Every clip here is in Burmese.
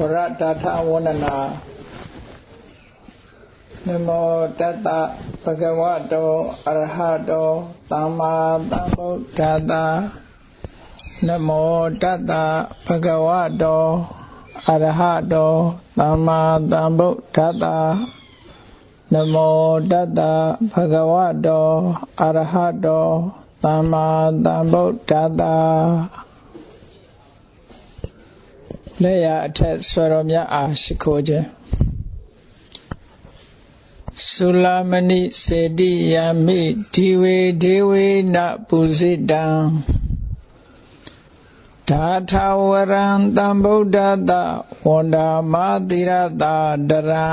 ဝရတထဝန္ဒနာနမောတတ္တဗဂဝတောအရဟတောသမ္မာသမ္ဗုဒ္ဓတ္တနမောတတ္တဗဂဝတောအရဟတောသမ္မာသမ္ဗုဒ္ဓတ္တနမောတတ္တဗဂဝတောအရဟတောသမ္မာသမ္ဗုဒ္ဓတ္တ လက်ရအထက်ဆွေတော်မြတ်အားရှိခိုးခြင်းသုလမဏိစေတိယမိဒီဝေဒေဝေနပုဇိတံဓာထာဝရံတံဗုဒ္ဓတဝန္ဒာမတိရတာတရံ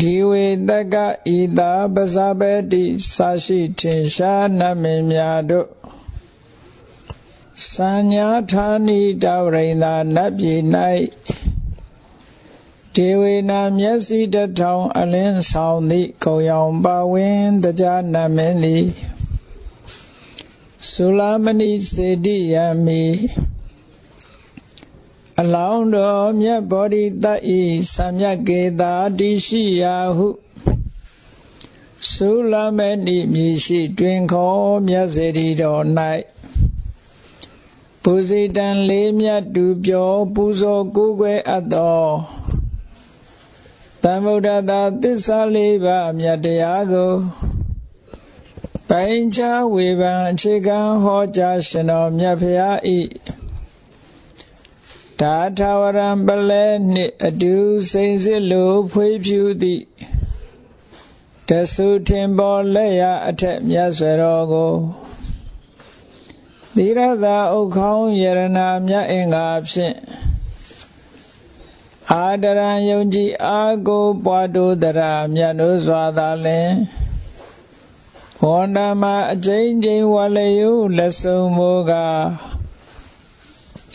ဒီဝေတကဤသာပဇာပတိသာရှိထင်ရှားနမင်းများတို့ စัญญာဌာနိတဝရိန္ဒနတ်ပြည်၌ဒေဝေနာမျက်စိတထောင်အလင်းဆောင်သည့်ကုံရောင်ပါဝင်တရားနမင်းသည်သုလာမဏိစေတိယမိအလောင်းတော်မြတ်ဗောဓိတဤသံမြတ်ကေတာတိရှိရာဟုသုလာမဏိမြည်ရှိတွင်ခေါ်မြတ်စေတီတော်၌ ပူဇိတံလေးမြတ်တူပြောပူဇော်ကိုးကွယ်အပ်သောသမ္ဗုဒ္ဓတာသစ္စာလေးပါးမြတ်တရားကိုပိုင်းခြားဝေဖန်အခြေခံဟောကြားရှင်တော်မြတ်ဖရာဤဒါထာဝရံပလဲနှင့်အတူစိန်စစ်လိုဖွေးဖြူသည့်တဆုထင်ပေါ်လက်ရအထက်မြတ်ဆွေတော်ကို သီရသာဥခေါင်းယရနာမြတ်အင်္ဂါဖြင့်အာဒရံယုံကြည်အာကိုပွားတို့တရာမြတ်တို့စွာသာလင်ဝန္ဒမအကျဉ်းချင်းဝလယုလက်ဆုံးမိုးက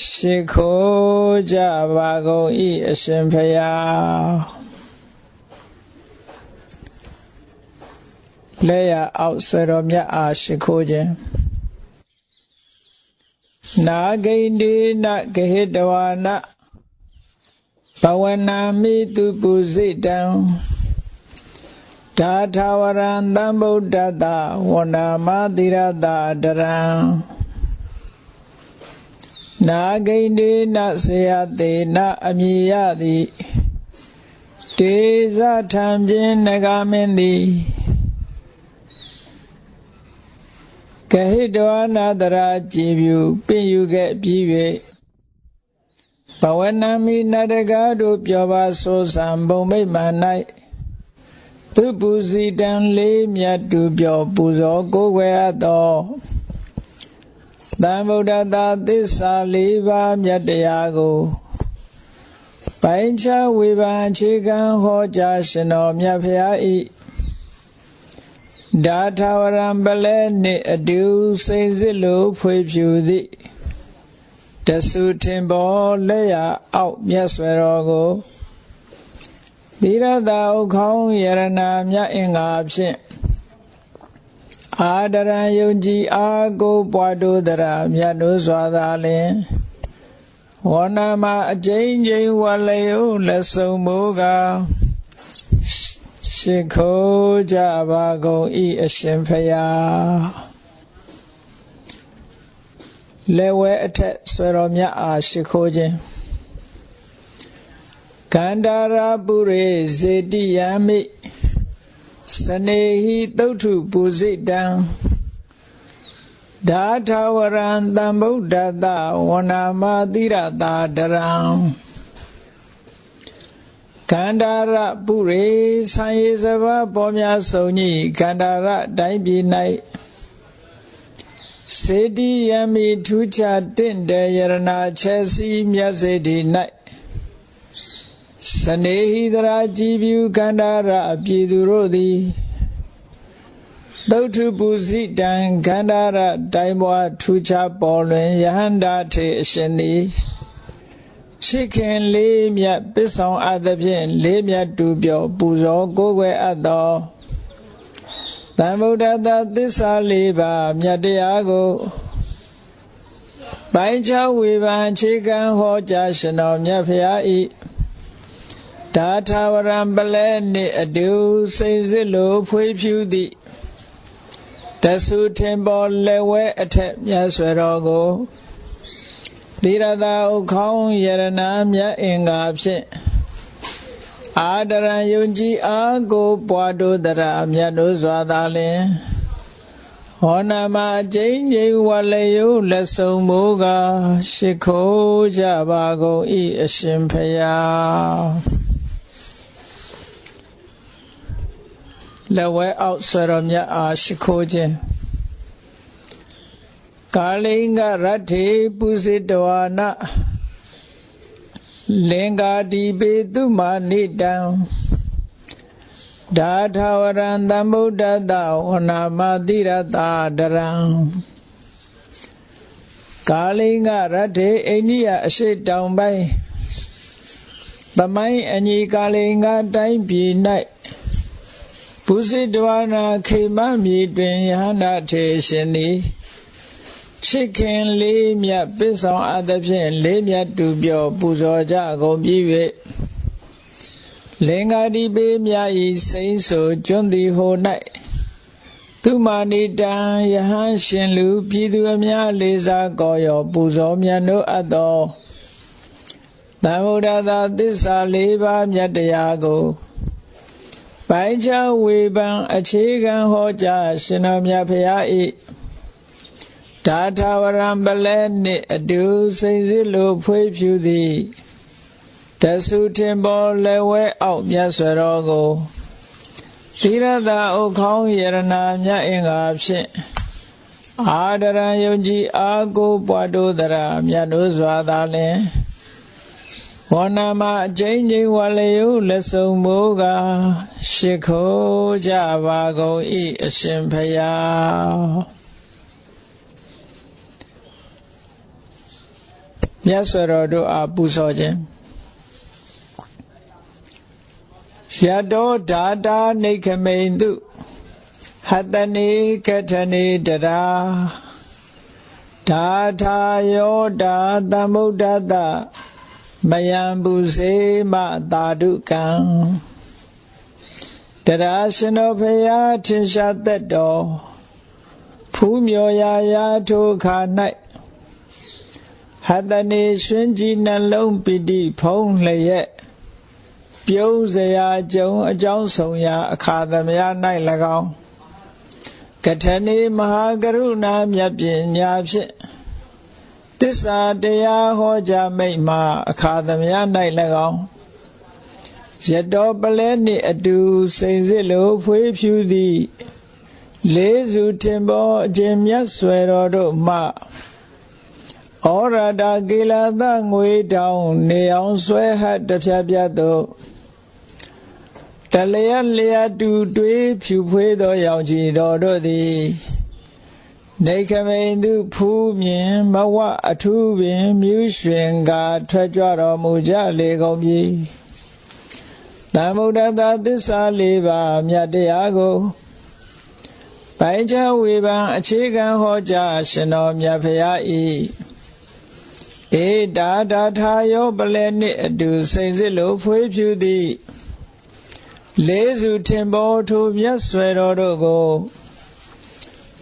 ရှိခိုးကြပါကုန်ဤအရှင်ဖယားလက်ရအောက်ဆွေတော်မြတ်အားရှိခိုးခြင်း နာဂိန္ဒီနဂဟိတဝါနဘဝနာမိတုပုစိတံဒါထာဝရံသံဗုဒ္ဓတဝန္ဒာမသီရတတရံနာဂိန္ဒီနဆေယတေနအမြည်ရသည်တေဇထံပြင်းနဂမင်းသည် ကဟိတဝနာတရာကြည်ပြူပင်ယူခဲ့ပြီး၍ဘဝနာမိနတကားတို့ပြောပါဆိုဆံဘုံမိတ်မှ၌သူပူစီတံလေးမြတ်တူပြောပူဇော်ကိုးကွယ်အပ်သောသံဗုဒ္ဓသာသစ္စာလေးပါးမြတ်တရားကိုပိုင်းခြားဝေဖန်အခြေခံဟောကြားရှင်တော်မြတ်ဖရာ ဤဒါထာဝရံပလဲနှင့်အတူစိတ်စစ်လိုဖွေဖြူသည့်တဆုထင်ပေါ်လက်ရအောက်မြတ်ဆွေတော်ကိုသီရတာဥခေါင်းယရနာမြတ်အင်္ဂါဖြင့်အာဒရံယုံကြည်အာကိုပွားတို့တရာမြတ်တို့စွာသာလင်ဝဏမအကျဉ်းချင်းဝလယုလက်ဆုံးမိုးက ရှိခိုးကြပါကုန်ဤအရှင်ဖယားလက်ဝဲအထက်ဆွေတော်မြတ်အားရှိခိုးခြင်းကန္တာရာပုရိဇေတိယမိစနေဟိသုတ်ထုပူဇိတံဒါထာဝရံတံဗုဒ္ဓတဝနာမသီရတာတရံ ကန္တာရပုရိဆံရစဘာပေါ်များစုံကြီးကန္တာရတိုင်းပြည်၌စေတီယမိထူးခြားတင့်တယ်ယရနာချက်စီမြတ်စေတီ၌စနေဟိတရာကြည်ပြူကန္တာရအပြည်သူတို့သည်သုတ်ထုပုစိတံခန္ဓာရတိုင်းဘွားထူးခြားပေါ်လွင်ယဟန္တာထေအရှင်သည် ရှိခင်လေးမြတ်ပစ္ဆောင်အပ်သဖြင့်လေးမြတ်တူပြောပူဇော်ကိုးကွယ်အပ်သောတံဗုဒ္ဓတာသစ္စာလေးပါးမြတ်တရားကိုပိုင်းခြားဝေဖန်အခြေခံဟောကြားရှင်တော်မြတ်ဖရာဤဒါထာဝရံပလဲနှင့်အတူစိတ်စစ်လိုဖွေးဖြူသည့်တဆုထင်ပေါ်လက်ဝဲအထက်မြတ်ဆွေတော်ကို သီရသာဥခေါင်းယရနာမြတ်အင်္ဂါဖြင့်အာဒရံယုံကြည်အားကိုပွားတို့တရမြတ်တို့စွာသာလင်ဟောနာမကျိန်ကျိန်ဝလယုလက်ဆုံမိုးကရှိခိုးကြပါကုန်ဤအရှင်ဖယားလက်ဝဲအောက်ဆွေတော်မြတ်အားရှိခိုးခြင်း ကာလိင်္ဂရတ္ထေပုစိတဝါနလင်္ကာတိပေသူမာနိတံဒါထဝရံသမ္ဗုဒ္ဓတဝနာမတိရတာဒရံကာလိင်္ဂရတ္ထေအိန္ဒိယအရှိတောင်ပိုင်းသမိုင်းအညီကာလိင်္ဂတိုင်းပြည်၌ပုစိတဝနာခေမမြေတွင်ယဟန္တာထေရှင်သည် ချစ်ခင်လေးမြတ်ပစ္ဆောင်အသဖြင့်လေးမြတ်တူပြောပူဇော်ကြကုန်ပြီး၍လင်္ကာတိပေးမြတ်ဤစိမ့်ဆိုကျွန်းသည်ဟို၌သူမာနိတံယဟန်ရှင်လူပြည်သူအများလေးစားကောရောပူဇော်မြတ်တို့အပ်သောသံဃုဒ္ဒသာသစ္စာ၄ပါးမြတ်တရားကိုပိုင်းခြားဝေဖန်အခြေခံဟောကြားရှင်တော်မြတ်ဖရာ၏ ဒါထာဝရံပလဲနှင့်အတူစိတ်စစ်လိုဖွေးဖြူသည်တဆုထင်ပေါ်လက်ဝဲအောက်မြတ်စွာတော်ကိုသီရတာဥခေါင်းယရနာမြတ်အင်္ဂါဖြင့်အာဒရံယုံကြည်အာကိုပွားတို့တရာမြတ်တို့စွာသာလင်ဝဏမအကျဉ်းချင်းဝလယုလက်ဆုံမိုးကရှ िख ိုးကြပါကုန်ဤအရှင်ဖ မြတ်စွာတော်တို့အားပူဇော်ခြင်းယတောဓာတာနေခမိန်တုဟတနေကထနေတရာဓာထာယောဓာသမုဒ္ဒတမယံပုစေမသာဓုကံတရာရှင်တော်ဖရာထင်ရှားသက်တော်ဖူးမြော်ရာရာထိုခါ၌ ဟတနေရွှင်ကြည်နှလုံးပိတိဖုံးလျက်ပြုံးစရာကြုံအကြောင်းဆောင်ရာ အခါသမယ၌၎င်းကထနေမဟာကရုဏာမြတ်ပညာဖြင့်တစ္ဆာတရားဟောကြားမိတ်မှာအခါသမယ၌၎င်းရတောပလဲနှင့်အတူစိန်စစ်လိုဖွေးဖြူသည် လေးစုထင်ပေါ်အခြင်းမြတ်ဆွေတော်တို့မှ ဩရတာကေလသငွေတောင်နေအောင်ဆွဲဟတ်တဖြတ်ဖြတ်သို့တလျက်လျက်တူတွေးဖြူဖွေးသောရောင်ကြီးတော်တို့သည်နေခမိန်သူဖူးမြင်မဝအထူးပင်မြူးရွှင်ကထွက်ကြွတော်မူကြလေကုန်ပြီသမုဒ္ဒတာသစ္စာလေးပါးမြတ်တရားကိုပိုင်းခြားဝေဖန်အခြေခံဟောကြားရှင်တော်မြတ်ဖရာ၏ ဧတာဒါထာယောပလဲနှင့်အတူစိတ်စစ်လိုဖွေးဖြူသည်လေးစုထင်ပေါ်ထိုမြတ်ဆွေတော်တို့ကို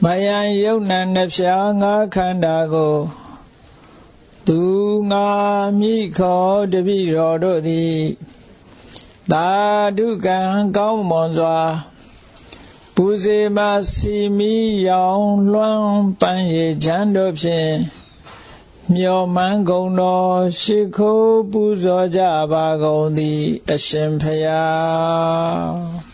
မယံယုံနံနှဖျားငါခန္ဓာကိုသူငါမိခောတပိတော်တို့သည်သာဓုကံကောင်းမွန်စွာပူဇေမစီမီရောင်လွှမ်းပန်းရချမ်းတို့ဖြင့် မျောမှန်းကုန်တော်ရှိခိုးပူဇော်ကြပါကုန်သည် အရှင်ဖျား